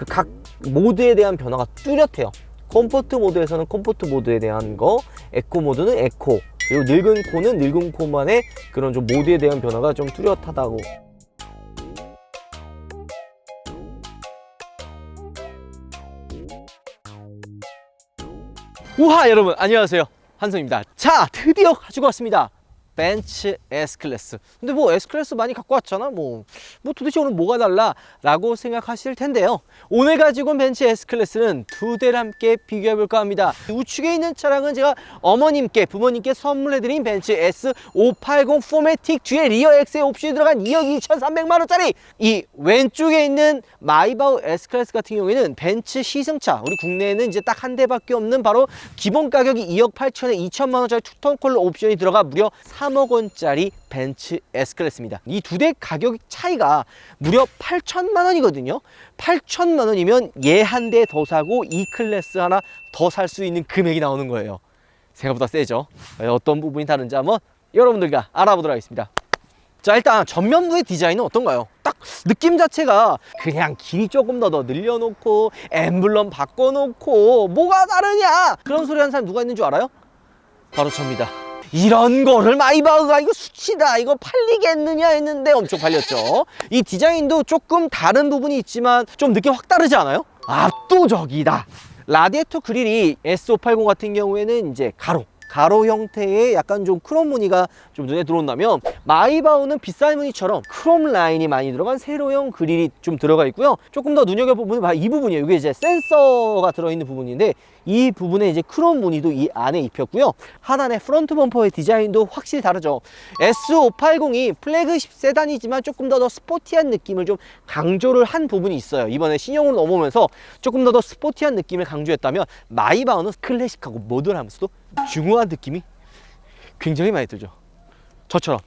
그 각 모드에 대한 변화가 뚜렷해요. 컴포트 모드에서는 컴포트 모드에 대한 거, 에코 모드는 에코, 그리고 늙은 코는 늙은 코만의 그런 좀 모드에 대한 변화가 좀 뚜렷하다고. 우하 여러분 안녕하세요 한성입니다 자 드디어 가지고 왔습니다 벤츠 S클래스. 근데 뭐 S클래스 많이 갖고 왔잖아. 뭐, 뭐 도대체 오늘 뭐가 달라 라고 생각하실 텐데요. 오늘 가지고 온 벤츠 S클래스는 두 대를 함께 비교해 볼까 합니다. 우측에 있는 차량은 제가 어머님께 부모님께 선물해 드린 벤츠 S580 포매틱 뒤에 리어 엑스에 옵션이 들어간 2억 2,300만 원짜리! 이 왼쪽에 있는 마이바우 S클래스 같은 경우에는 벤츠 시승차. 우리 국내에는 이제 딱 한 대밖에 없는 바로 기본 가격이 2억 8천에 2천만 원짜리 투톤 컬러 옵션이 들어가 무려 3억 원짜리 벤츠 S클래스입니다. 이 두 대 가격 차이가 무려 8천만 원이거든요. 8천만 원이면 얘 한 대 더 사고 이 클래스 하나 더 살 수 있는 금액이 나오는 거예요. 생각보다 세죠. 과연 어떤 부분이 다른지 한번 여러분들과 알아보도록 하겠습니다. 자 일단 전면부의 디자인은 어떤가요? 딱 느낌 자체가 그냥 길이 조금 더 더 늘려놓고 엠블럼 바꿔놓고 뭐가 다르냐 그런 소리 하는 사람 누가 있는 줄 알아요? 바로 접니다 이런 거를 마이바흐가 이거 수치다 이거 팔리겠느냐 했는데 엄청 팔렸죠. 이 디자인도 조금 다른 부분이 있지만 좀 느낌 확 다르지 않아요? 압도적이다. 라디에이터 그릴이 S580 같은 경우에는 이제 가로 가로 형태의 약간 좀 크롬 무늬가 좀 눈에 들어온다면 마이바우는 빗살 무늬처럼 크롬 라인이 많이 들어간 세로형 그릴이 좀 들어가 있고요. 조금 더 바로 이 부분이에요. 이게 이제 센서가 들어있는 부분인데 이 부분에 이제 크롬 무늬도 이 안에 입혔고요. 하단의 프론트 범퍼의 디자인도 확실히 다르죠. S580이 플래그십 세단이지만 조금 더 더 스포티한 느낌을 좀 강조를 한 부분이 있어요. 이번에 신형으로 넘어오면서 조금 더 더 스포티한 느낌을 강조했다면 마이바우는 클래식하고 모던하면서도 중후한 느낌이 굉장히 많이 들죠 저처럼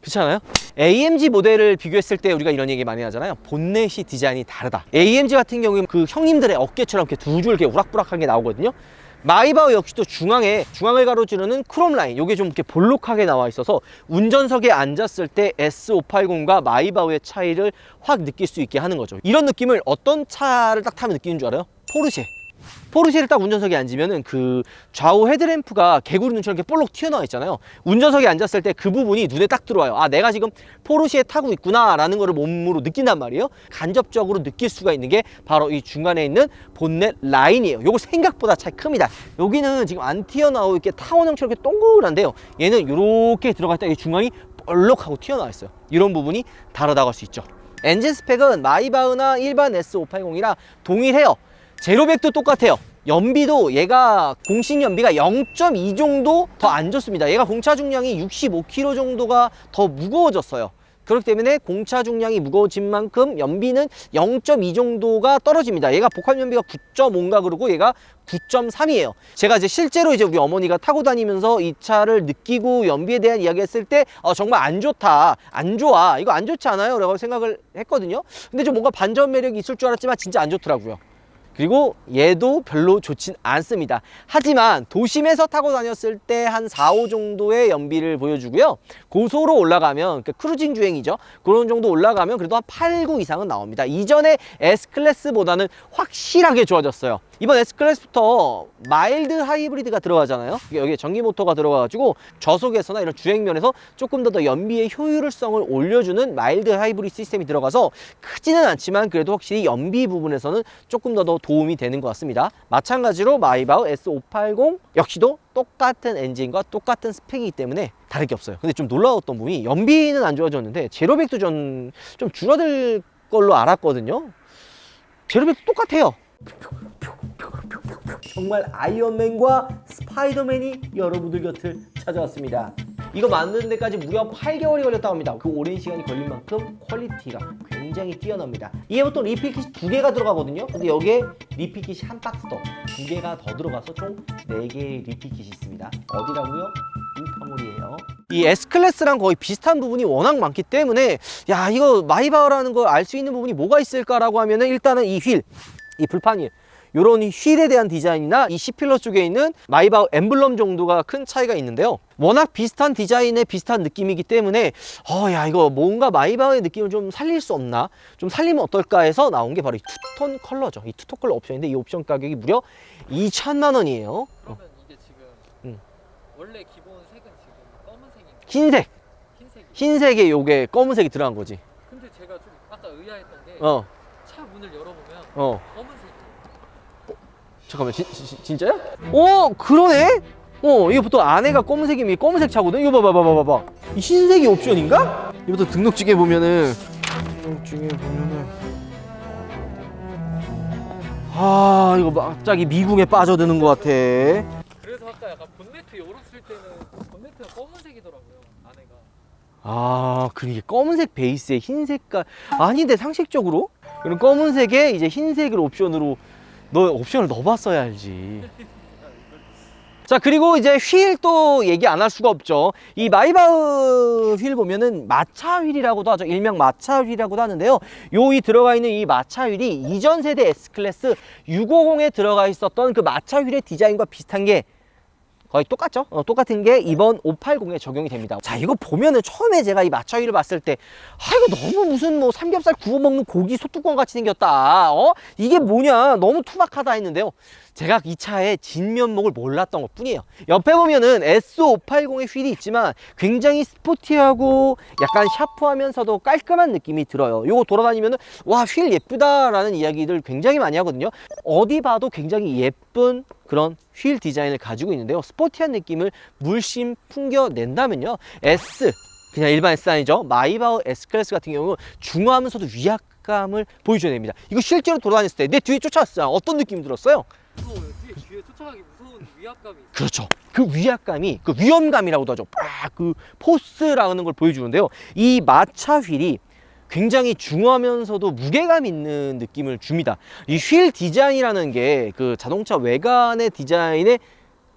그렇지 않아요? AMG 모델을 비교했을 때 우리가 이런 얘기 많이 하잖아요. 본넷이 디자인이 다르다. AMG 같은 경우에는 그 형님들의 어깨처럼 이렇게 두 줄 이렇게 우락부락하게 나오거든요. 마이바우 역시도 중앙에 중앙을 가로지르는 크롬 라인 요게 좀 이렇게 볼록하게 나와 있어서 운전석에 앉았을 때 S580과 마이바우의 차이를 확 느낄 수 있게 하는 거죠. 이런 느낌을 어떤 차를 딱 타면 느끼는 줄 알아요? 포르쉐. 포르쉐를 딱 운전석에 앉으면은 그 좌우 헤드램프가 개구리 눈처럼 이렇게 볼록 튀어나와 있잖아요. 운전석에 앉았을 때 그 부분이 눈에 딱 들어와요. 아, 내가 지금 포르쉐에 타고 있구나라는 거를 몸으로 느낀단 말이에요. 간접적으로 느낄 수가 있는 게 바로 이 중간에 있는 본넷 라인이에요. 요거 생각보다 차이 큽니다. 여기는 지금 안 튀어나오고 이렇게 타원형처럼 이렇게 동그란데요. 얘는 이렇게 들어갈 때이 중앙이 볼록하고 튀어나와 있어요. 이런 부분이 다르다고 할 수 있죠. 엔진 스펙은 마이바흐나 일반 S580이랑 동일해요. 제로백도 똑같아요. 연비도 얘가 공식 연비가 0.2 정도 더 안 좋습니다. 얘가 공차 중량이 65kg 정도가 더 무거워졌어요. 그렇기 때문에 공차 중량이 무거워진 만큼 연비는 0.2 정도가 떨어집니다. 얘가 복합 연비가 9.5인가 그러고 얘가 9.3이에요. 제가 이제 실제로 이제 우리 어머니가 타고 다니면서 이 차를 느끼고 연비에 대한 이야기 했을 때 어, 정말 안 좋다. 안 좋아. 이거 안 좋지 않아요? 라고 생각을 했거든요. 근데 좀 뭔가 반전 매력이 있을 줄 알았지만 진짜 안 좋더라고요. 그리고 얘도 별로 좋진 않습니다. 하지만 도심에서 타고 다녔을 때 한 4, 5 정도의 연비를 보여주고요. 고소로 올라가면 그러니까 크루징 주행이죠. 그런 정도 올라가면 그래도 한 8, 9 이상은 나옵니다. 이전에 S클래스보다는 확실하게 좋아졌어요. 이번 S클래스부터 마일드 하이브리드가 들어가잖아요. 여기에 전기 모터가 들어가가지고 저속에서나 이런 주행면에서 조금 더 더 연비의 효율성을 올려주는 마일드 하이브리드 시스템이 들어가서 크지는 않지만 그래도 확실히 연비 부분에서는 조금 더더 도움이 되는 것 같습니다. 마찬가지로 마이바흐 S580 역시도 똑같은 엔진과 똑같은 스펙이기 때문에 다를 게 없어요. 근데 좀 놀라웠던 부분이 연비는 안 좋아졌는데 제로백도 전 좀 줄어들 걸로 알았거든요. 제로백도 똑같아요. 정말 아이언맨과 스파이더맨이 여러분들 곁을 찾아왔습니다. 이거 만드는 데까지 무려 8개월이 걸렸다고 합니다. 그 오랜 시간이 걸린 만큼 퀄리티가 굉장히 뛰어납니다. 이게 보통 리필킷이 두 개가 들어가거든요. 근데 여기에 리필킷이 한 박스 더, 두 개가 더 들어가서 총네 개의 리필킷이 있습니다. 어디라고요? 인카몰이에요. 이 S클래스랑 거의 비슷한 부분이 워낙 많기 때문에 야 이거 마이바흐라는 걸 알 수 있는 부분이 뭐가 있을까라고 하면은 일단은 이 휠, 이 불판이 이런 휠에 대한 디자인이나 이 C필러 쪽에 있는 마이바흐 엠블럼 정도가 큰 차이가 있는데요. 워낙 비슷한 디자인에 비슷한 느낌이기 때문에 어, 야 이거 뭔가 마이바흐의 느낌을 좀 살릴 수 없나? 좀 살리면 어떨까 해서 나온 게 바로 이 투톤 컬러죠. 이 투톤 컬러 옵션인데 이 옵션 가격이 무려 2천만 원이에요. 그러면 이게 지금 음. 원래 기본 색은 지금 검은색인데 흰색, 흰색이. 흰색에 요게 검은색이 들어간 거지. 근데 제가 좀 아까 의아했던 게 차 어, 문을 열어보면 어. 검은색이. 잠깐만, 진, 진, 진짜야? 어, 그러네? 어, 이거 보통 안에가 검은색이면 이게 검은색 차거든? 이거 봐봐, 봐봐, 봐봐. 이 흰색이 옵션인가? 이것도 등록증에 보면은, 등록증에 보면은, 아, 이거 갑자기 미궁에 빠져드는 것 같아. 그래서 아까 약간 본네트 열었을 때는 본네트가 검은색이더라고요. 안에가. 아, 그럼 이게 검은색 베이스에 흰 색깔. 아닌데, 상식적으로? 그럼 검은색에 이제 흰색을 옵션으로, 너 옵션을 넣어봤어야 알지. 자 그리고 이제 휠 또 얘기 안 할 수가 없죠. 이 마이바흐 휠 보면은 마차 휠이라고도 하죠. 일명 마차 휠이라고도 하는데요. 요 이 들어가 있는 이 마차 휠이 이전 세대 S클래스 650에 들어가 있었던 그 마차 휠의 디자인과 비슷한 게 거의 똑같죠? 어, 똑같은 게 이번 580에 적용이 됩니다. 자, 이거 보면은 처음에 제가 이 마차위를 봤을 때, 아, 이거 너무 무슨 뭐 삼겹살 구워 먹는 고기 소뚜껑 같이 생겼다. 어? 이게 뭐냐? 너무 투박하다 했는데요. 제가 이 차의 진면목을 몰랐던 것 뿐이에요. 옆에 보면은 S580의 휠이 있지만 굉장히 스포티하고 약간 샤프하면서도 깔끔한 느낌이 들어요. 이거 돌아다니면은 와, 휠 예쁘다 라는 이야기들 굉장히 많이 하거든요. 어디 봐도 굉장히 예쁜 그런 휠 디자인을 가지고 있는데요. 스포티한 느낌을 물씬 풍겨낸다면요. S, 그냥 일반 S 아니죠. 마이바흐 S 클래스 같은 경우는 중화하면서도 위압감을 보여줘야 됩니다. 이거 실제로 돌아다녔을 때 내 뒤에 쫓아왔어요. 어떤 느낌이 들었어요? 무서워요. 뒤에 뒤에 쫓아가기 무서운 위압감이. 그렇죠. 그 위압감이 그 위험감이라고도 하죠. 팍그 포스라는 걸 보여주는데요. 이 마차 휠이 굉장히 중하면서도 무게감 있는 느낌을 줍니다. 이 휠 디자인이라는 게 그 자동차 외관의 디자인에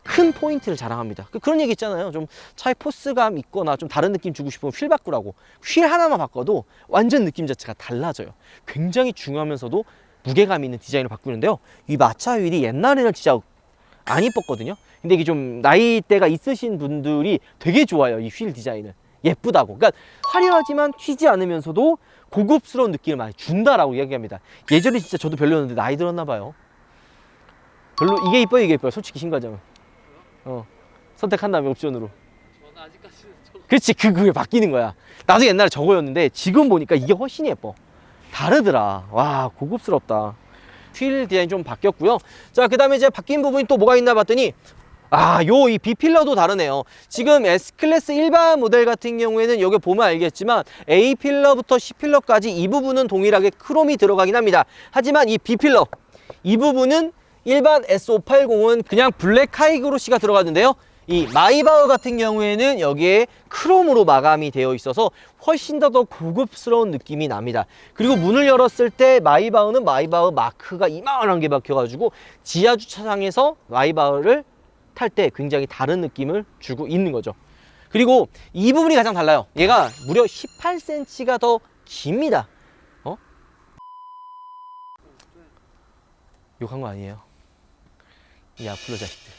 큰 포인트를 자랑합니다. 그- 그런 얘기 있잖아요. 좀 차에 포스감 있거나 좀 다른 느낌 주고 싶으면 휠 바꾸라고. 휠 하나만 바꿔도 완전 느낌 자체가 달라져요. 굉장히 중하면서도 무게감 있는 디자인을 바꾸는데요. 이 마차 휠이 옛날에는 진짜 안 이뻤거든요. 근데 이게 좀 나이대가 있으신 분들이 되게 좋아요. 이 휠 디자인을. 예쁘다고. 그러니까 화려하지만 튀지 않으면서도 고급스러운 느낌을 많이 준다라고 이야기합니다. 예전에 진짜 저도 별로였는데 나이 들었나 봐요. 별로 이게 이뻐요, 이게 이뻐요. 솔직히 신과장은. 어. 선택한 다음에 옵션으로. 저는 아직까지는 저거 그렇지 그 그게 바뀌는 거야 나도 옛날에 저거였는데 지금 보니까 이게 훨씬 예뻐 다르더라 와 고급스럽다 휠 디자인 좀 바뀌었고요 자그 다음에 이제 바뀐 부분이 또 뭐가 있나 봤더니 아, 요 이 B필러도 다르네요. 지금 S클래스 일반 모델 같은 경우에는 여기 보면 알겠지만 A필러부터 C필러까지 이 부분은 동일하게 크롬이 들어가긴 합니다. 하지만 이 B필러 이 부분은 일반 S580은 그냥 블랙 하이그로시가 들어가는데요. 이 마이바흐 같은 경우에는 여기에 크롬으로 마감이 되어 있어서 훨씬 더 더 고급스러운 느낌이 납니다. 그리고 문을 열었을 때 마이바흐는 마이바흐 마크가 이만한 게 박혀가지고 지하 주차장에서 마이바흐를 탈 때 굉장히 다른 느낌을 주고 있는 거죠. 그리고 이 부분이 가장 달라요. 얘가 무려 18cm가 더 깁니다. 어? 욕한 거 아니에요. 이 아플로 자식들.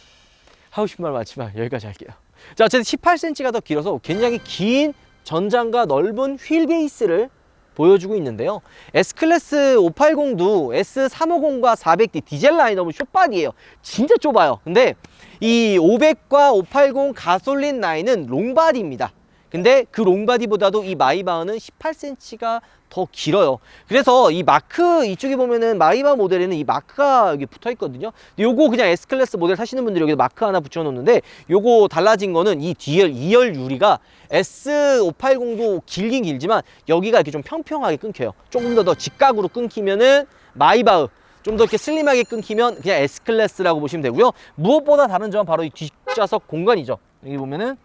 하고 싶은 말 많지만 여기까지 할게요. 자, 어쨌든 18cm가 더 길어서 굉장히 긴 전장과 넓은 휠 베이스를 보여주고 있는데요. S클래스 580도 S350과 400D 디젤 라인업은 숏바디예요. 진짜 좁아요. 근데 이 500과 580 가솔린 라인은 롱바디입니다. 근데 그 롱바디보다도 이 마이바흐는 18cm가 더 길어요. 그래서 이 마크 이쪽에 보면은 마이바 모델에는 이 마크가 여기 붙어 있거든요. 요거 그냥 S 클래스 모델 사시는 분들이 여기 마크 하나 붙여 놓는데 요거 달라진 거는 이 뒤에 2열 유리가 S580도 길긴 길지만 여기가 이렇게 좀 평평하게 끊겨요. 조금 더 더 직각으로 끊기면은 마이바흐 좀더 이렇게 슬림하게 끊기면 그냥 S 클래스라고 보시면 되고요. 무엇보다 다른 점은 바로 이 뒷좌석 공간이죠. 여기 보면은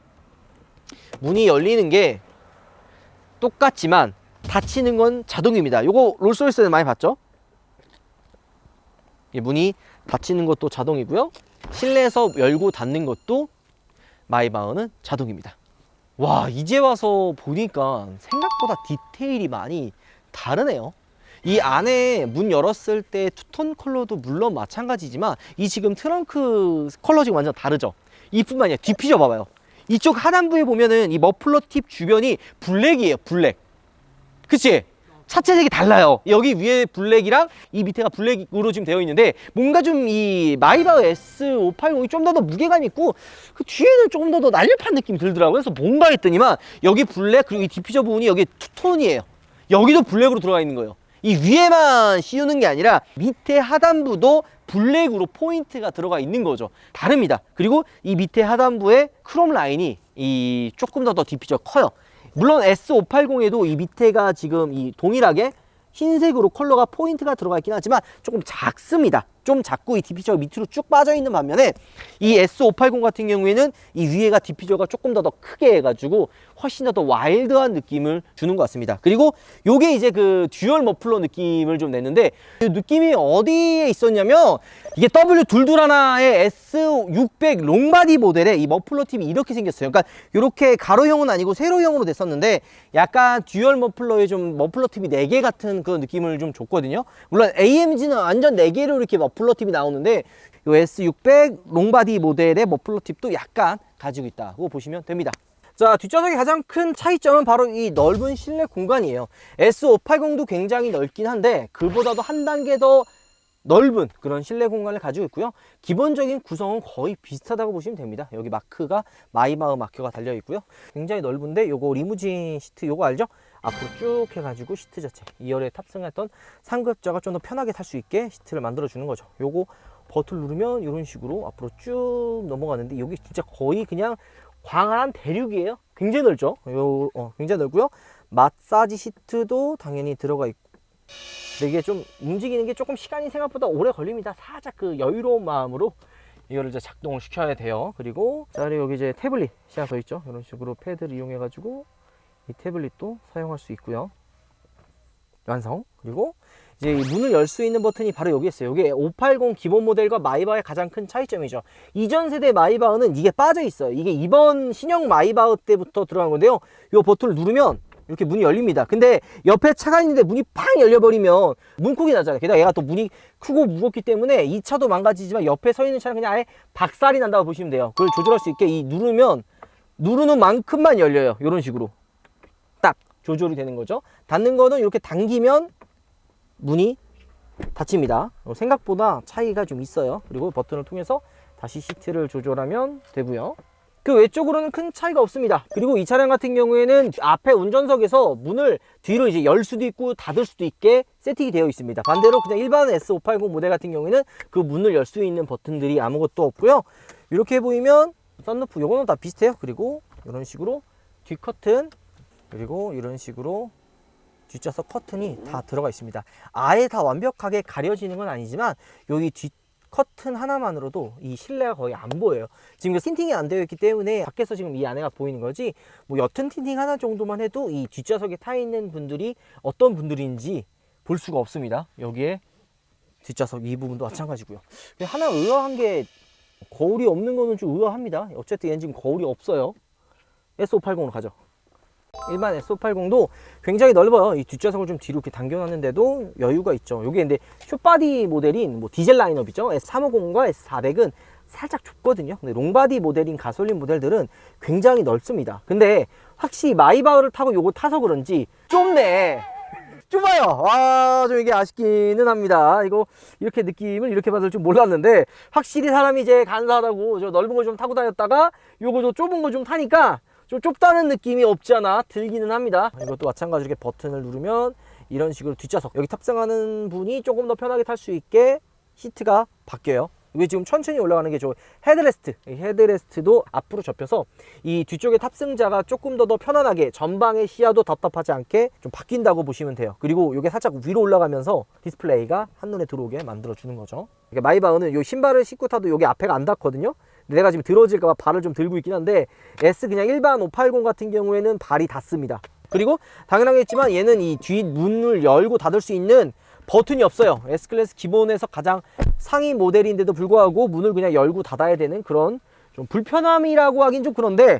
문이 열리는 게 똑같지만 닫히는 건 자동입니다. 요거 롤스로이스는 많이 봤죠? 이 문이 닫히는 것도 자동이고요. 실내에서 열고 닫는 것도 마이바흐는 자동입니다. 와 이제 와서 보니까 생각보다 디테일이 많이 다르네요. 이 안에 문 열었을 때 투톤 컬러도 물론 마찬가지지만 이 지금 트렁크 컬러 지금 완전 다르죠. 이뿐만 아니라 뒤피져 봐봐요. 이쪽 하단부에 보면은 이 머플러 팁 주변이 블랙이에요. 블랙. 그치? 차체 색이 달라요. 여기 위에 블랙이랑 이 밑에가 블랙으로 지금 되어 있는데 뭔가 좀 이 마이바흐 S580이 좀 더 더 무게감 있고 그 뒤에는 조금 더 더 날렵한 느낌이 들더라고요. 그래서 뭔가 했더니만 여기 블랙 그리고 이 디퓨저 부분이 여기 투톤이에요. 여기도 블랙으로 들어가 있는 거예요. 이 위에만 씌우는 게 아니라 밑에 하단부도 블랙으로 포인트가 들어가 있는 거죠. 다릅니다. 그리고 이 밑에 하단부에 크롬 라인이 이 조금 더더 디퓨저 커요. 물론 S580에도 이 밑에가 지금 이 동일하게 흰색으로 컬러가 포인트가 들어가 있긴 하지만 조금 작습니다. 좀 작고 이 디퓨저가 밑으로 쭉 빠져 있는 반면에 이 S580 같은 경우에는 이 위에가 디퓨저가 조금 더 더 크게 해가지고 훨씬 더 더 와일드한 느낌을 주는 것 같습니다. 그리고 요게 이제 그 듀얼 머플러 느낌을 좀 냈는데 이 느낌이 어디에 있었냐면 이게 W 둘둘 하나의 S600 롱바디 모델의 이 머플러 팁이 이렇게 생겼어요. 그러니까 이렇게 가로형은 아니고 세로형으로 됐었는데 약간 듀얼 머플러의 좀 머플러 팁이 4개 같은 그런 느낌을 좀 줬거든요. 물론 AMG는 완전 4개로 이렇게 머플러 팁이 나오는데 이 S600 롱바디 모델의 머플러 팁도 약간 가지고 있다고 보시면 됩니다. 자, 뒷좌석의 가장 큰 차이점은 바로 이 넓은 실내 공간이에요. S580도 굉장히 넓긴 한데 그보다도 한 단계 더 넓은 그런 실내 공간을 가지고 있고요. 기본적인 구성은 거의 비슷하다고 보시면 됩니다. 여기 마크가 마이바흐 마크가 달려 있고요. 굉장히 넓은데 요거 리무진 시트 요거 알죠? 앞으로 쭉 해가지고 시트 자체 2열에 탑승했던 상급자가 좀 더 편하게 탈 수 있게 시트를 만들어 주는 거죠. 요거 버튼 누르면 이런 식으로 앞으로 쭉 넘어가는데 여기 진짜 거의 그냥 광활한 대륙이에요. 굉장히 넓죠. 요, 어, 굉장히 넓고요. 마사지 시트도 당연히 들어가 있고. 근데 이게 좀 움직이는 게 조금 시간이 생각보다 오래 걸립니다. 살짝 그 여유로운 마음으로 이거를 이제 작동을 시켜야 돼요. 그리고 자, 그리고 여기 이제 태블릿 시야 서 있죠. 이런 식으로 패드를 이용해 가지고 이 태블릿도 사용할 수 있고요. 완성. 그리고 이제 이 문을 열 수 있는 버튼이 바로 여기 있어요. 이게 580 기본 모델과 마이바의 가장 큰 차이점이죠. 이전 세대 마이바흐는 이게 빠져 있어요. 이게 이번 신형 마이바흐 때부터 들어간 건데요. 이 버튼을 누르면 이렇게 문이 열립니다. 근데 옆에 차가 있는데 문이 팡 열려버리면 문콕이 나잖아요. 게다가 얘가 또 문이 크고 무겁기 때문에 이 차도 망가지지만 옆에 서 있는 차는 그냥 아예 박살이 난다고 보시면 돼요. 그걸 조절할 수 있게 이 누르면 누르는 만큼만 열려요. 이런 식으로 딱 조절이 되는 거죠. 닫는 거는 이렇게 당기면 문이 닫힙니다. 어, 생각보다 차이가 좀 있어요. 그리고 버튼을 통해서 다시 시트를 조절하면 되고요. 그 외쪽으로는 큰 차이가 없습니다. 그리고 이 차량 같은 경우에는 앞에 운전석에서 문을 뒤로 이제 열 수도 있고 닫을 수도 있게 세팅이 되어 있습니다. 반대로 그냥 일반 S580 모델 같은 경우에는 그 문을 열 수 있는 버튼들이 아무것도 없고요. 이렇게 보이면 썬루프 요거는 다 비슷해요. 그리고 이런 식으로 뒷 커튼 그리고 이런 식으로 뒷좌석 커튼이 다 들어가 있습니다. 아예 다 완벽하게 가려지는 건 아니지만 여기 뒷 커튼 하나만으로도 이 실내가 거의 안 보여요. 지금 틴팅이 안 되어 있기 때문에 밖에서 지금 이 안에가 보이는 거지 뭐 옅은 틴팅 하나 정도만 해도 이 뒷좌석에 타 있는 분들이 어떤 분들인지 볼 수가 없습니다. 여기에 뒷좌석 이 부분도 마찬가지고요. 하나 의아한 게 거울이 없는 거는 좀 의아합니다. 어쨌든 얘는 지금 거울이 없어요. S580으로 가죠. 일반 S580도 굉장히 넓어요. 이 뒷좌석을 좀 뒤로 이렇게 당겨놨는데도 여유가 있죠. 이게 근데 숏바디 모델인 뭐 디젤 라인업이죠. S350과 S400은 살짝 좁거든요. 근데 롱바디 모델인 가솔린 모델들은 굉장히 넓습니다. 근데 확실히 마이바흐를 타고 요거 타서 그런지 좁네. 좁아요. 아, 좀 이게 아쉽기는 합니다. 이거 이렇게 느낌을 이렇게 받을 줄 몰랐는데 확실히 사람이 이제 간사하다고 저 넓은 걸 좀 타고 다녔다가 요거 저 좁은 거 좀 타니까 좀 좁다는 느낌이 없지 않아 들기는 합니다. 이것도 마찬가지로 이렇게 버튼을 누르면 이런 식으로 뒷좌석 여기 탑승하는 분이 조금 더 편하게 탈 수 있게 시트가 바뀌어요. 이게 지금 천천히 올라가는 게저 헤드레스트 이 헤드레스트도 앞으로 접혀서 이 뒤쪽에 탑승자가 조금 더 더 편안하게 전방의 시야도 답답하지 않게 좀 바뀐다고 보시면 돼요 그리고 이게 살짝 위로 올라가면서 디스플레이가 한눈에 들어오게 만들어 주는 거죠 마이바흐는 요 신발을 신고 타도 여기 앞에가 안 닿거든요 내가 지금 들어질까봐 발을 좀 들고 있긴 한데 S 그냥 일반 580 같은 경우에는 발이 닿습니다 그리고 당연하겠지만 얘는 이 뒷문을 열고 닫을 수 있는 버튼이 없어요. S클래스 기본에서 가장 상위 모델인데도 불구하고 문을 그냥 열고 닫아야 되는 그런 좀 불편함이라고 하긴 좀 그런데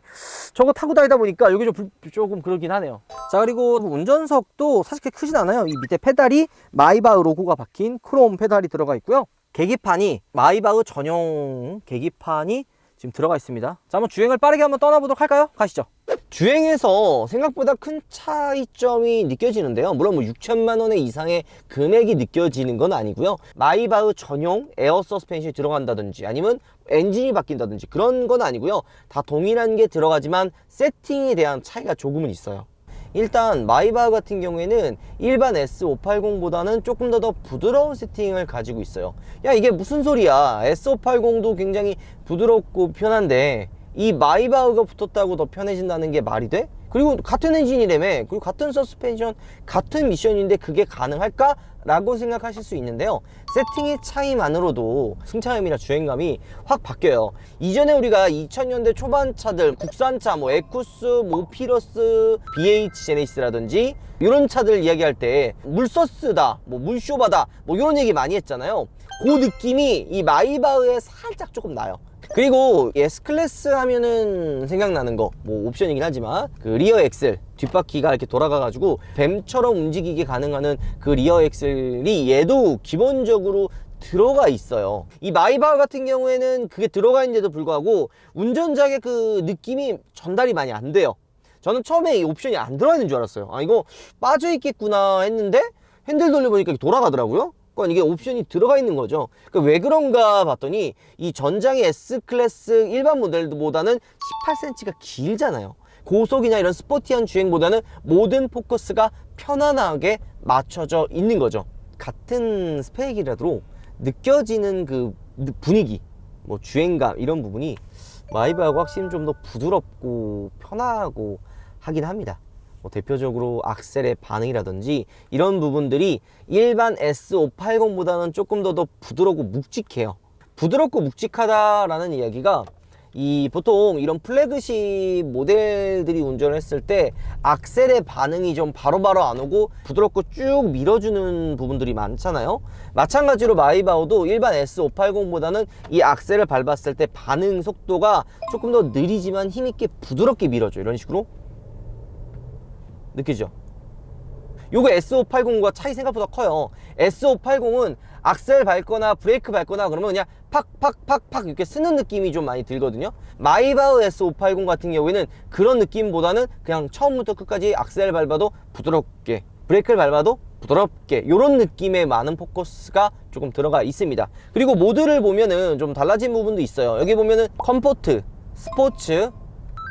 저거 타고 다니다 보니까 여기 좀 불- 조금 그러긴 하네요. 자 그리고 운전석도 사실 크진 않아요. 이 밑에 페달이 마이바흐 로고가 박힌 크롬 페달이 들어가 있고요. 계기판이 마이바흐 전용 계기판이 지금 들어가 있습니다. 자 한번 주행을 빠르게 한번 떠나보도록 할까요? 가시죠. 주행에서 생각보다 큰 차이점이 느껴지는데요. 물론 뭐 6천만 원의 이상의 금액이 느껴지는 건 아니고요. 마이바흐 전용 에어 서스펜션이 들어간다든지 아니면 엔진이 바뀐다든지 그런 건 아니고요. 다 동일한 게 들어가지만 세팅에 대한 차이가 조금은 있어요. 일단 마이바흐 같은 경우에는 일반 S580보다는 조금 더 더 부드러운 세팅을 가지고 있어요. 야 이게 무슨 소리야? S580도 굉장히 부드럽고 편한데 이 마이바흐가 붙었다고 더 편해진다는 게 말이 돼? 그리고 같은 엔진이라며 그리고 같은 서스펜션 같은 미션인데 그게 가능할까? 라고 생각하실 수 있는데요. 세팅의 차이만으로도 승차감이나 주행감이 확 바뀌어요. 이전에 우리가 2000년대 초반 차들 국산차 뭐 에쿠스, 모피러스, BH 제네시스라든지 이런 차들 이야기할 때 물서스다 뭐 물쇼바다 뭐 이런 얘기 많이 했잖아요. 그 느낌이 이 마이바흐에 살짝 조금 나요 그리고 S클래스 하면은 생각나는 거 뭐 옵션이긴 하지만 그 리어 엑셀 뒷바퀴가 이렇게 돌아가가지고 뱀처럼 움직이게 가능하는 그 리어 엑셀이 얘도 기본적으로 들어가 있어요. 이 마이바흐 같은 경우에는 그게 들어가 있는데도 불구하고 운전자의 그 느낌이 전달이 많이 안 돼요. 저는 처음에 이 옵션이 안 들어가 있는 줄 알았어요. 아 이거 빠져 있겠구나 했는데 핸들 돌려보니까 돌아가더라고요 그러니까 이게 옵션이 들어가 있는 거죠. 그러니까 왜 그런가 봤더니 이 전장의 S 클래스 일반 모델보다는 18cm가 길잖아요. 고속이나 이런 스포티한 주행보다는 모든 포커스가 편안하게 맞춰져 있는 거죠. 같은 스펙이라도 느껴지는 그 분위기, 뭐 주행감 이런 부분이 마이바하고 확실히 좀 더 부드럽고 편하고 하긴 합니다. 뭐 대표적으로 악셀의 반응이라든지 이런 부분들이 일반 S580보다는 조금 더 더 부드럽고 묵직해요. 부드럽고 묵직하다라는 이야기가 이 보통 이런 플래그십 모델들이 운전을 했을 때 악셀의 반응이 좀 바로바로 안 오고 부드럽고 쭉 밀어주는 부분들이 많잖아요. 마찬가지로 마이바우도 일반 S580보다는 이 악셀을 밟았을 때 반응 속도가 조금 더 느리지만 힘있게 부드럽게 밀어줘. 이런 식으로 느끼죠? 요거 S580과 차이 생각보다 커요. S580은 악셀 밟거나 브레이크 밟거나 그러면 그냥 팍팍팍팍 이렇게 쓰는 느낌이 좀 많이 들거든요. 마이바흐 S580 같은 경우에는 그런 느낌보다는 그냥 처음부터 끝까지 악셀 밟아도 부드럽게 브레이크를 밟아도 부드럽게 이런 느낌의 많은 포커스가 조금 들어가 있습니다. 그리고 모드를 보면은 좀 달라진 부분도 있어요. 여기 보면은 컴포트, 스포츠,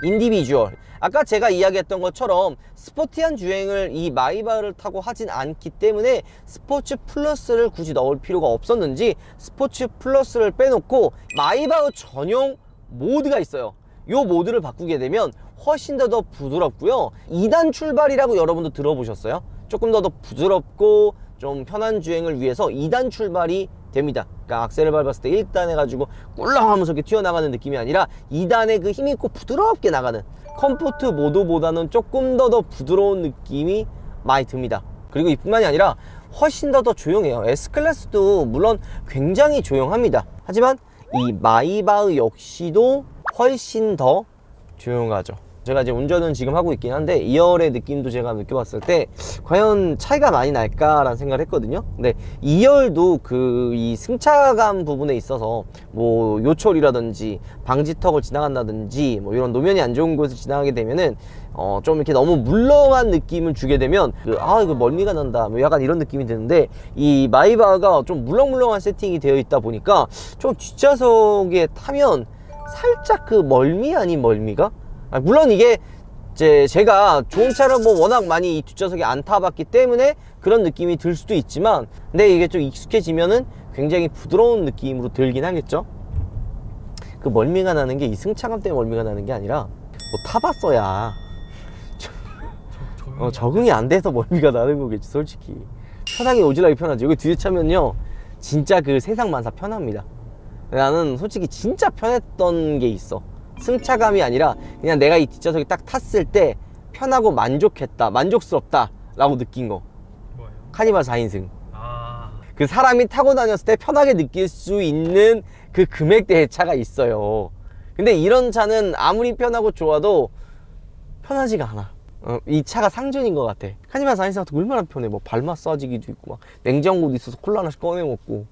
인디비주얼 아까 제가 이야기했던 것처럼 스포티한 주행을 이 마이바흐를 타고 하진 않기 때문에 스포츠 플러스를 굳이 넣을 필요가 없었는지 스포츠 플러스를 빼놓고 마이바흐 전용 모드가 있어요 요 모드를 바꾸게 되면 훨씬 더 더 부드럽고요 2단 출발이라고 여러분도 들어보셨어요? 조금 더 더 부드럽고 좀 편한 주행을 위해서 2단 출발이 됩니다. 그러니까 악셀을 밟았을 때 1단 해가지고 꿀렁 하면서 이렇게 튀어나가는 느낌이 아니라 2단의 그 힘있고 부드럽게 나가는 컴포트 모드보다는 조금 더 더 부드러운 느낌이 많이 듭니다. 그리고 이뿐만이 아니라 훨씬 더 더 조용해요. S클래스도 물론 굉장히 조용합니다. 하지만 이 마이바흐 역시도 훨씬 더 조용하죠. 제가 이제 운전은 지금 하고 있긴 한데 2열의 느낌도 제가 느껴봤을 때 과연 차이가 많이 날까라는 생각을 했거든요. 근데 2열도 그 이 승차감 부분에 있어서 뭐 요철이라든지 방지턱을 지나간다든지 뭐 이런 노면이 안 좋은 곳을 지나가게 되면은 어 좀 이렇게 너무 물렁한 느낌을 주게 되면 그 아 이거 멀미가 난다 뭐 약간 이런 느낌이 드는데 이 마이바가 좀 물렁물렁한 세팅이 되어 있다 보니까 좀 뒷좌석에 타면 살짝 그 멀미 아닌 멀미가 아, 물론 이게 이제 제가 좋은 차를 뭐 워낙 많이 이 뒷좌석에 안 타봤기 때문에 그런 느낌이 들 수도 있지만 근데 이게 좀 익숙해지면은 굉장히 부드러운 느낌으로 들긴 하겠죠? 그 멀미가 나는 게 이 승차감 때문에 멀미가 나는 게 아니라 뭐 타봤어야 어, 적응이 안 돼서 멀미가 나는 거겠지 솔직히. 편하게 오질라기 편하지. 여기 뒤에 차면요 진짜 그 세상 만사 편합니다. 나는 솔직히 진짜 편했던 게 있어 승차감이 아니라 그냥 내가 이 뒷좌석에 딱 탔을 때 편하고 만족했다 만족스럽다 라고 느낀 거 뭐예요? 카니발 4인승 아 그 사람이 타고 다녔을 때 편하게 느낄 수 있는 그 금액대의 차가 있어요 근데 이런 차는 아무리 편하고 좋아도 편하지가 않아. 어, 이 차가 상전인 것 같아. 카니발 사이사도 얼마나 편해. 뭐 발 마사지기도 있고 막 냉장고도 있어서 콜라 하나씩 꺼내 먹고,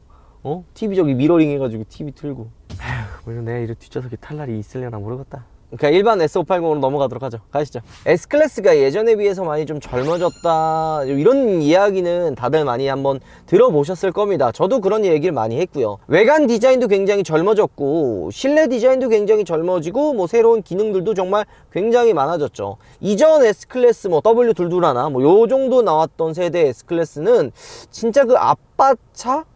어? TV 저기 미러링 해가지고 TV 틀고. 아휴, 물론 내가 이런 뒷좌석에 탈 날이 있으려나 모르겠다. 그러니까 일반 S580으로 넘어가도록 하죠. 가시죠. S 클래스가 예전에 비해서 많이 좀 젊어졌다 이런 이야기는 다들 많이 한번 들어보셨을 겁니다. 저도 그런 얘기를 많이 했고요. 외관 디자인도 굉장히 젊어졌고 실내 디자인도 굉장히 젊어지고 뭐 새로운 기능들도 정말 굉장히 많아졌죠. 이전 S 클래스 뭐 W 둘둘 하나 뭐 요 정도 나왔던 세대 S 클래스는 진짜 그 아빠 차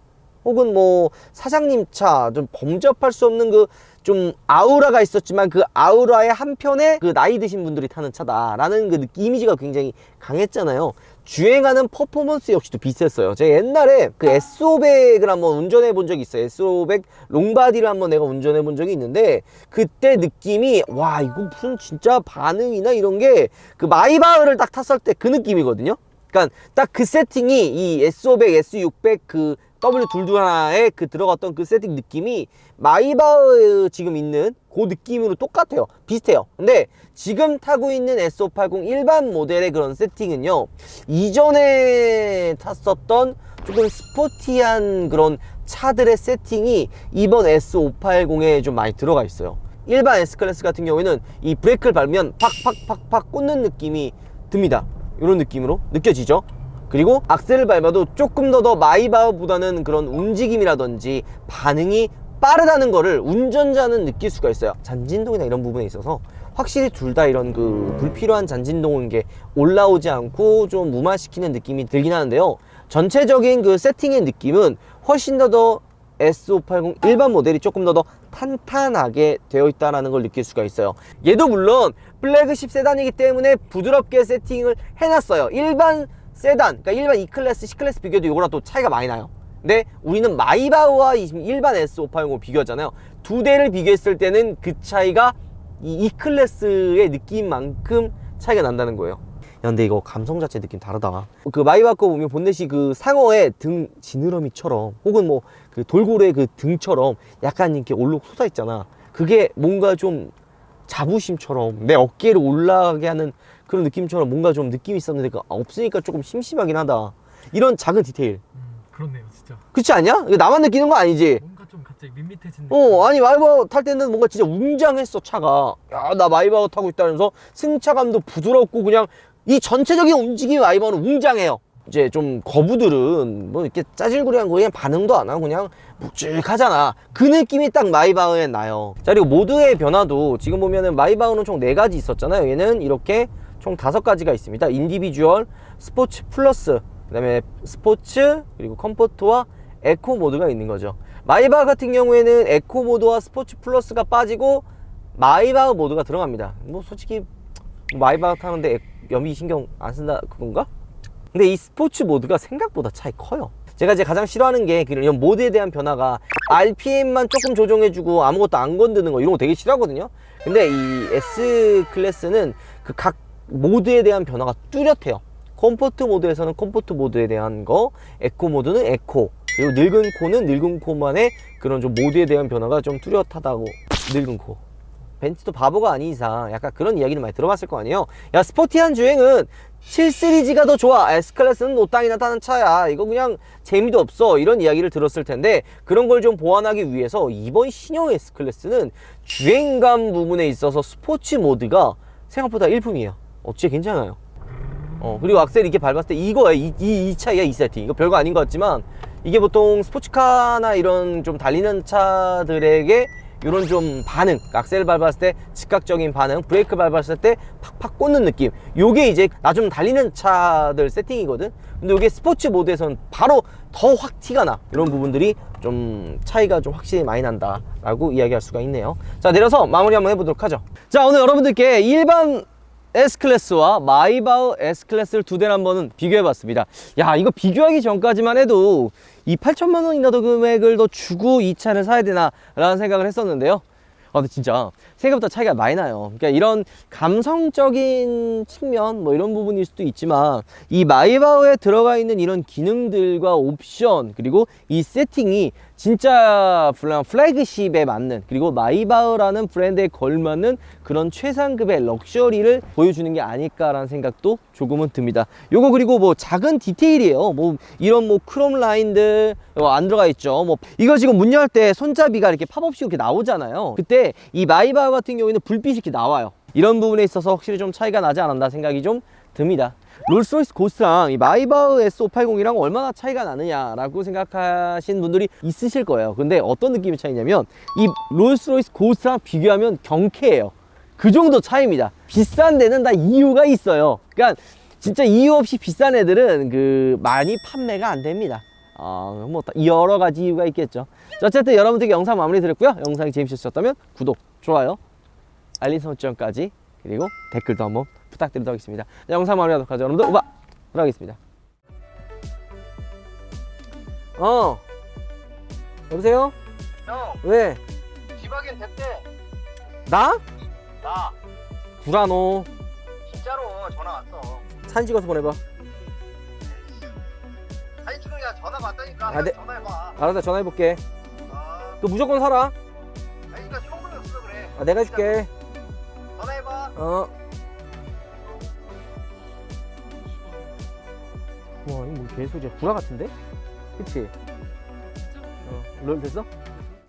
혹은 뭐 사장님 차 좀 범접할 수 없는 그 좀 아우라가 있었지만 그 아우라의 한편에 그 나이 드신 분들이 타는 차다라는 그 느낌, 이미지가 굉장히 강했잖아요. 주행하는 퍼포먼스 역시도 비슷했어요. 제가 옛날에 그 S500을 한번 운전해 본 적이 있어요. S500 롱바디를 한번 내가 운전해 본 적이 있는데 그때 느낌이 와 이거 무슨 진짜 반응이나 이런 게 그 마이바흐를 딱 탔을 때 그 느낌이거든요. 그러니까 딱 그 세팅이 이 S500, S600 그 W 둘둘하나에 그 들어갔던 그 세팅 느낌이 마이바흐 지금 있는 그 느낌으로 똑같아요. 비슷해요. 근데 지금 타고 있는 S580 일반 모델의 그런 세팅은요. 이전에 탔었던 조금 스포티한 그런 차들의 세팅이 이번 S580에 좀 많이 들어가 있어요. 일반 S클래스 같은 경우에는 이 브레이크를 밟으면 팍팍팍팍 꽂는 느낌이 듭니다. 이런 느낌으로 느껴지죠? 그리고 악셀을 밟아도 조금 더 더 마이바흐보다는 그런 움직임이라든지 반응이 빠르다는 거를 운전자는 느낄 수가 있어요. 잔진동이나 이런 부분에 있어서 확실히 둘 다 이런 그 불필요한 잔진동인 게 올라오지 않고 좀 무마시키는 느낌이 들긴 하는데요. 전체적인 그 세팅의 느낌은 훨씬 더 더 S580 일반 모델이 조금 더 더 탄탄하게 되어 있다는 걸 느낄 수가 있어요. 얘도 물론 플래그십 세단이기 때문에 부드럽게 세팅을 해놨어요. 일반 세단, 그러니까 일반 E클래스, C클래스 비교도 이거랑 또 차이가 많이 나요. 근데 우리는 마이바흐와 이 일반 S580 비교하잖아요. 두 대를 비교했을 때는 그 차이가 이 E클래스의 느낌만큼 차이가 난다는 거예요. 야, 근데 이거 감성 자체 느낌 다르다. 그 마이바흐 거 보면 본넷이 그 상어의 등 지느러미처럼 혹은 뭐 그 돌고래의 그 등처럼 약간 이렇게 올록 솟아 있잖아. 그게 뭔가 좀 자부심처럼 내 어깨를 올라가게 하는 그런 느낌처럼 뭔가 좀 느낌이 있었는데 그 없으니까 조금 심심하긴 하다. 이런 작은 디테일. 음, 그렇네요, 진짜. 그렇지 않냐? 이거 나만 느끼는 거 아니지? 뭔가 좀 갑자기 밋밋해진. 어, 아니 마이바흐 탈 때는 뭔가 진짜 웅장했어 차가. 야, 나 마이바흐 타고 있다면서 승차감도 부드럽고 그냥 이 전체적인 움직임이 마이바흐는 웅장해요. 이제 좀 거부들은 뭐 이렇게 짜질구리한 거 그냥 반응도 안 하고 그냥 묵직하잖아. 그 느낌이 딱 마이바흐에 나요. 자 그리고 모드의 변화도 지금 보면은 마이바흐는 총 네 가지 있었잖아요. 얘는 이렇게 총 다섯 가지가 있습니다. 인디비주얼, 스포츠 플러스, 그다음에 스포츠 그리고 컴포트와 에코 모드가 있는 거죠. 마이바흐 같은 경우에는 에코 모드와 스포츠 플러스가 빠지고 마이바흐 모드가 들어갑니다. 뭐 솔직히 마이바흐 타는데 에- 연비 신경 안 쓴다 그건가? 근데 이 스포츠 모드가 생각보다 차이 커요. 제가 이제 가장 싫어하는 게 이런 모드에 대한 변화가 RPM만 조금 조정해주고 아무것도 안 건드는 거 이런 거 되게 싫어하거든요. 근데 이 S 클래스는 그 각 모드에 대한 변화가 뚜렷해요. 컴포트 모드에서는 컴포트 모드에 대한 거, 에코 모드는 에코, 그리고 늙은 코는 늙은 코만의 그런 좀 모드에 대한 변화가 좀 뚜렷하다고 늙은 코. 벤츠도 바보가 아닌 이상 약간 그런 이야기를 많이 들어봤을 거 아니에요. 야 스포티한 주행은 7 시리즈가 더 좋아. S 클래스는 노땅이나 타는 차야. 이거 그냥 재미도 없어. 이런 이야기를 들었을 텐데 그런 걸 좀 보완하기 위해서 이번 신형 S 클래스는 주행감 부분에 있어서 스포츠 모드가 생각보다 일품이에요. 어, 진짜 괜찮아요. 어, 그리고 악셀 이렇게 밟았을 때 이거야. 이, 이, 이 차이야, 이 세팅. 이거 별거 아닌 것 같지만 이게 보통 스포츠카나 이런 좀 달리는 차들에게 이런 좀 반응, 악셀 밟았을 때 즉각적인 반응, 브레이크 밟았을 때 팍팍 꽂는 느낌. 요게 이제 나 좀 달리는 차들 세팅이거든. 근데 이게 스포츠 모드에서는 바로 더 확 티가 나. 이런 부분들이 좀 차이가 좀 확실히 많이 난다 라고 이야기할 수가 있네요. 자, 내려서 마무리 한번 해보도록 하죠. 자, 오늘 여러분들께 일반 S클래스와 마이바흐 S클래스를 두 대를 한번 비교해봤습니다. 야, 이거 비교하기 전까지만 해도 이 8천만 원이나 더 금액을 더 주고 이 차를 사야 되나 라는 생각을 했었는데요. 근데 진짜 생각보다 차이가 많이 나요. 그러니까 이런 감성적인 측면 뭐 이런 부분일 수도 있지만 이 마이바흐에 들어가 있는 이런 기능들과 옵션 그리고 이 세팅이 진짜 플래그십에 맞는 그리고 마이바흐라는 브랜드에 걸맞는 그런 최상급의 럭셔리를 보여주는 게 아닐까라는 생각도 조금은 듭니다. 요거 그리고 뭐 작은 디테일이에요. 뭐 이런 뭐 크롬 라인들 어, 안 들어가 있죠. 뭐 이거 지금 문 열 때 손잡이가 이렇게 팝업식 이렇게 나오잖아요. 그때 이 마이바흐 같은 경우에는 불빛이 이렇게 나와요. 이런 부분에 있어서 확실히 좀 차이가 나지 않았나 생각이 좀 듭니다. 롤스로이스 고스랑 이 마이바흐 S580이랑 얼마나 차이가 나느냐라고 생각하신 분들이 있으실 거예요. 근데 어떤 느낌의 차이냐면 이 롤스로이스 고스랑 비교하면 경쾌해요. 그 정도 차이입니다. 비싼 데는 다 이유가 있어요. 그러니까 진짜 이유 없이 비싼 애들은 그 많이 판매가 안 됩니다. 어, 뭐 여러 가지 이유가 있겠죠. 자, 어쨌든 여러분들께 영상 마무리 드렸고요. 영상이 재밌으셨다면 구독, 좋아요, 알림 설정까지 그리고 댓글도 한번 부탁드리도록 하겠습니다. 자, 영상 마무리하도록 하죠. 여러분들 우바 들어가겠습니다. 어 여보세요? 형, 왜? 지박엔 됐대. 나? 나 구라노 진짜로 전화 왔어. 사진 찍어서 보내봐. 전화가 왔다니까. 아, 네. 전화해봐. 알았다 전화해 볼게. 아, 그 무조건 사라. 아니, 그러니까 현금이 없어 그래. 아, 내가 해줄게. 전화해봐. 어. 와, 이거 뭐 개소리야. 구라 같은데? 그치? 진짜 어, 롤 됐어?